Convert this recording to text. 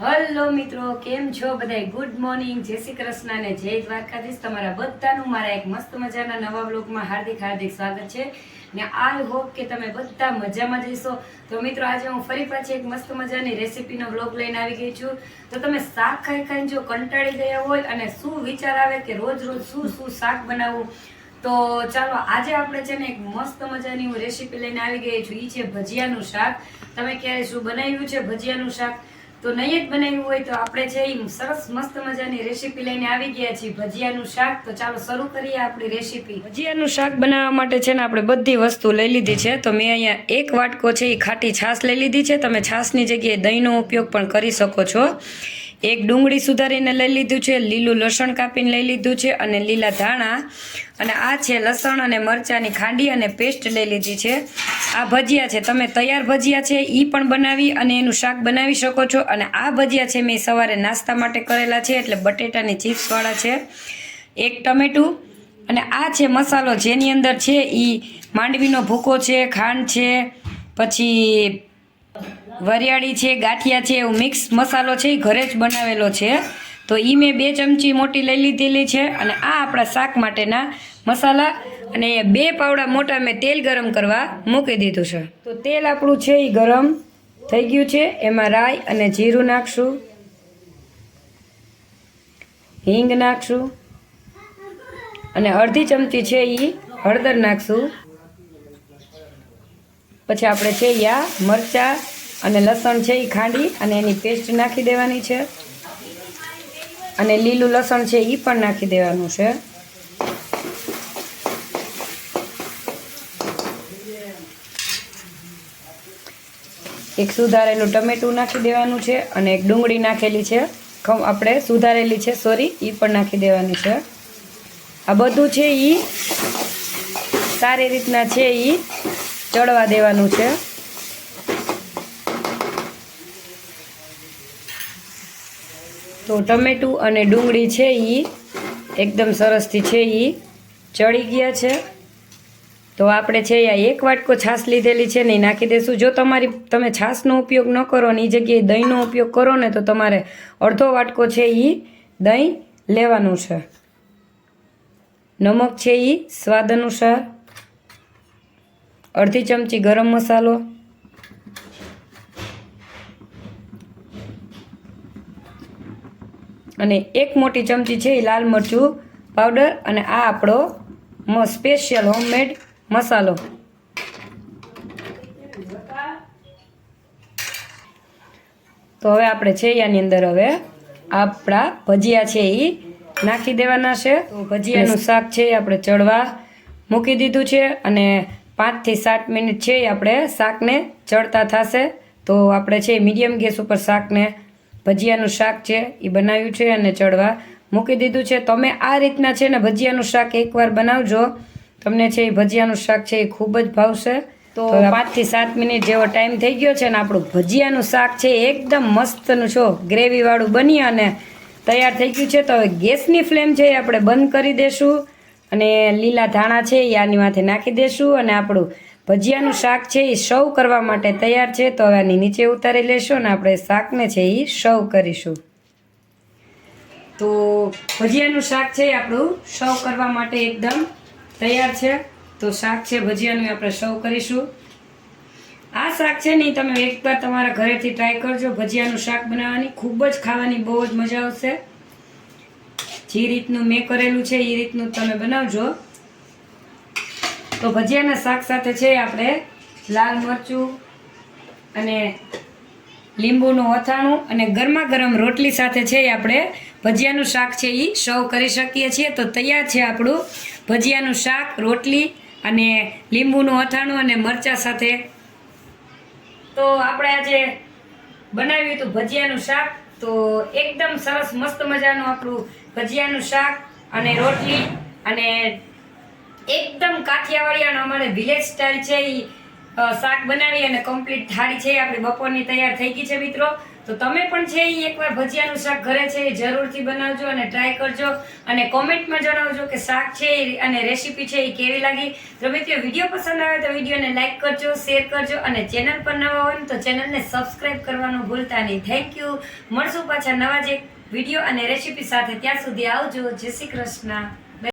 Hello મિત્રો, કેમ છો બધાય? ગુડ મોર્નિંગ જય શ્રી કૃષ્ણ અને જય દ્વારકાધીશ તમારા બધાનું મારા એક મસ્ત મજાના નવા બ્લોગમાં હાર્દિક હાર્દિક સ્વાગત છે. ને આઈ હોપ કે તમે બધા મજામાં જઈશો તો મિત્રો, આજે હું ફરી પાછી એક મસ્ત મજાની રેસીપીનો બ્લોગ લઈને આવી ગઈ છું. તો તમે શાક ખાઈ ખાઈને જો કંટાળી ગયા હોય અને શું વિચાર આવે કે રોજ રોજ શું શું શાક બનાવવું તો ચાલો, આજે આપણે છે ને એક મસ્ત મજાની હું રેસીપી લઈને આવી ગઈ છું. એ છે ભજીયાનું શાક. તમે ક્યારે શું બનાવ્યું છે ભજીયાનું શાક? તો નહીં જ બનાવ્યું હોય તો આપણે છે એ સરસ મસ્ત મજાની રેસીપી લઈને આવી ગયા છીએ, ભજીયાનું શાક. તો ચાલો શરૂ કરીએ આપણી રેસીપી ભજીયાનું શાક બનાવવા માટે છે ને આપણે બધી વસ્તુ લઈ લીધી છે. તો મેં અહીંયા એક વાટકો છે એ ખાટી છાશ લઈ લીધી છે. તમે છાશની જગ્યાએ દહીંનો ઉપયોગ પણ કરી શકો છો. એક ડુંગળી સુધારીને લઈ લીધું છે, લીલું લસણ કાપીને લઈ લીધું છે અને લીલા ધાણા અને આ છે લસણ અને મરચાંની ખાંડી અને પેસ્ટ લઈ લીધી છે. આ ભજીયા છે, તમે તૈયાર ભજીયા છે એ પણ બનાવી અને એનું શાક બનાવી શકો છો. અને આ ભજીયા છે મેં સવારે નાસ્તા માટે કરેલા છે, એટલે બટેટાની ચિપ્સવાળા છે, એક ટમેટું અને આ છે મસાલો જેની અંદર છે એ માંડવીનો ભૂકો છે, ખાંડ છે, પછી વરિયાળી છે, ગાંઠિયા છે, એવું મિક્સ મસાલો છે એ ઘરે જ બનાવેલો છે. તો એ મેં બે ચમચી મોટી લઈ લીધેલી છે અને આ આપણા શાક માટેના મસાલા અને બે પાવડા મોટા મેં તેલ ગરમ કરવા મૂકી દીધું છે. તો તેલ આપણું છે એ ગરમ થઈ ગયું છે. એમાં રાઈ અને જીરું નાખશું. હિંગ નાખશું. અને અડધી ચમચી છે એ હળદર નાખશું. પછી આપણે છે આ મરચાં અને લસણ છે એ ખાંડી અને એની પેસ્ટ નાખી દેવાની છે. અને લીલું લસણ છે એ પણ નાખી દેવાનું છે. એક સુધારેલું ટમેટું નાખી દેવાનું છે અને એક ડુંગળી નાખેલી છે. આપણે સુધારેલી છે સોરી એ પણ નાખી દેવાની છે. આ બધું છે એ સારી રીતના છે એ ચડવા દેવાનું છે. તો ટમેટું અને ડુંગળી છે એ એકદમ સરસથી છે એ ચડી ગયા છે. તો આપણે છે આ એક વાટકો છાશ લીધેલી છે ને એ નાખી દઈશું જો તમારી તમે છાશનો ઉપયોગ ન કરો ને એ જગ્યાએ દહીંનો ઉપયોગ કરો ને તો તમારે અડધો વાટકો છે એ દહીં લેવાનું છે. નમક છે એ સ્વાદ અનુસાર અડધી ચમચી ગરમ મસાલો. અને એક મોટી ચમચી છે એ લાલ મરચું પાવડર અને આ આપણો સ્પેશિયલ હોમમેડ મસાલો. તો હવે આપણે છે એની અંદર હવે આપણા ભજીયા છે એ નાખી દેવાના છે. તો ભજીયાનું શાક છે એ આપણે ચડવા મૂકી દીધું છે અને પાંચથી સાત મિનિટ છે એ આપણે શાકને ચડતા થશે. તો આપણે છે મીડિયમ ગેસ ઉપર શાકને ભજીયાનું શાક છે એ બનાવ્યું છે અને ચડવા મૂકી દીધું છે. તમે આ રીતના છે ને ભજીયાનું શાક એકવાર બનાવજો. તમને છે એ ભજીયાનું શાક છે એ ખૂબ જ ભાવશે. તો પાંચથી સાત મિનિટ જેવો ટાઈમ થઈ ગયો છે ને આપણું ભજીયાનું શાક છે એ એકદમ મસ્તનું છો. ગ્રેવીવાળું બની અને તૈયાર થઈ ગયું છે. તો હવે ગેસની ફ્લેમ છે એ આપણે બંધ કરી દેશું અને લીલા ધાણા છે એ આની માથે નાખી દેશું અને આપણું ભજીયાનું શાક છે એ સર્વ કરવા માટે તૈયાર છે. તો હવે આની નીચે ઉતારી લેશું અને આપણે શાકને છે એ સર્વ કરીશું. તો ભજીયાનું શાક છે આપણું સર્વ કરવા માટે એકદમ તૈયાર છે. તો શાક છે, ભજીયાનું આપણે સર્વ કરીશું. આ શાક છે ને તમે એકવાર તમારા ઘરેથી ટ્રાય કરજો. ભજીયાનું શાક બનાવવાની ખૂબ જ ખાવાની બહુ જ મજા આવશે. જે રીતનું મેં કરેલું છે, એ રીતનું તમે બનાવજો. તો ભજીયાના શાક સાથે છે આપણે લાલ મરચું અને લીંબુનું અથાણું અને ગરમા ગરમ રોટલી સાથે છે આપણે ભજીયાનું શાક છે એ સર્વ કરી શકીએ છીએ. તો તૈયાર છે આપણું ભજીયાનું શાક, રોટલી અને લીંબુનું અથાણું અને મરચાં સાથે. તો આપણે આજે બનાવ્યું હતું ભજીયાનું શાક. તો એકદમ સરસ મસ્ત મજાનું આપણું ભજીયાનું શાક અને રોટલી અને એકદમ કાઠિયાવાડી અને અમારે વિલેજ સ્ટાઇલ છે એ શાક બનાવી અને કમ્પ્લીટ થાળી છે, આપણી બપોરની તૈયાર થઈ ગઈ છે મિત્રો. તો તમે પણ છે એ એકવાર ભજીયાનું શાક ઘરે છે એ જરૂરથી બનાવજો અને ટ્રાય કરજો. અને કોમેન્ટમાં જણાવજો કે શાક છે અને રેસીપી છે એ કેવી લાગી. તો મિત્રો, વીડિયો પસંદ આવે તો વિડીયોને લાઇક કરજો શેર કરજો અને ચેનલ પર નવા હોય તો ચેનલને સબસ્ક્રાઈબ કરવાનું ભૂલતા નહીં. થેન્ક યુ મળશું પાછા નવા જ એક વીડિયો અને રેસીપી સાથે. ત્યાં સુધી આવજો. જય શ્રી કૃષ્ણ.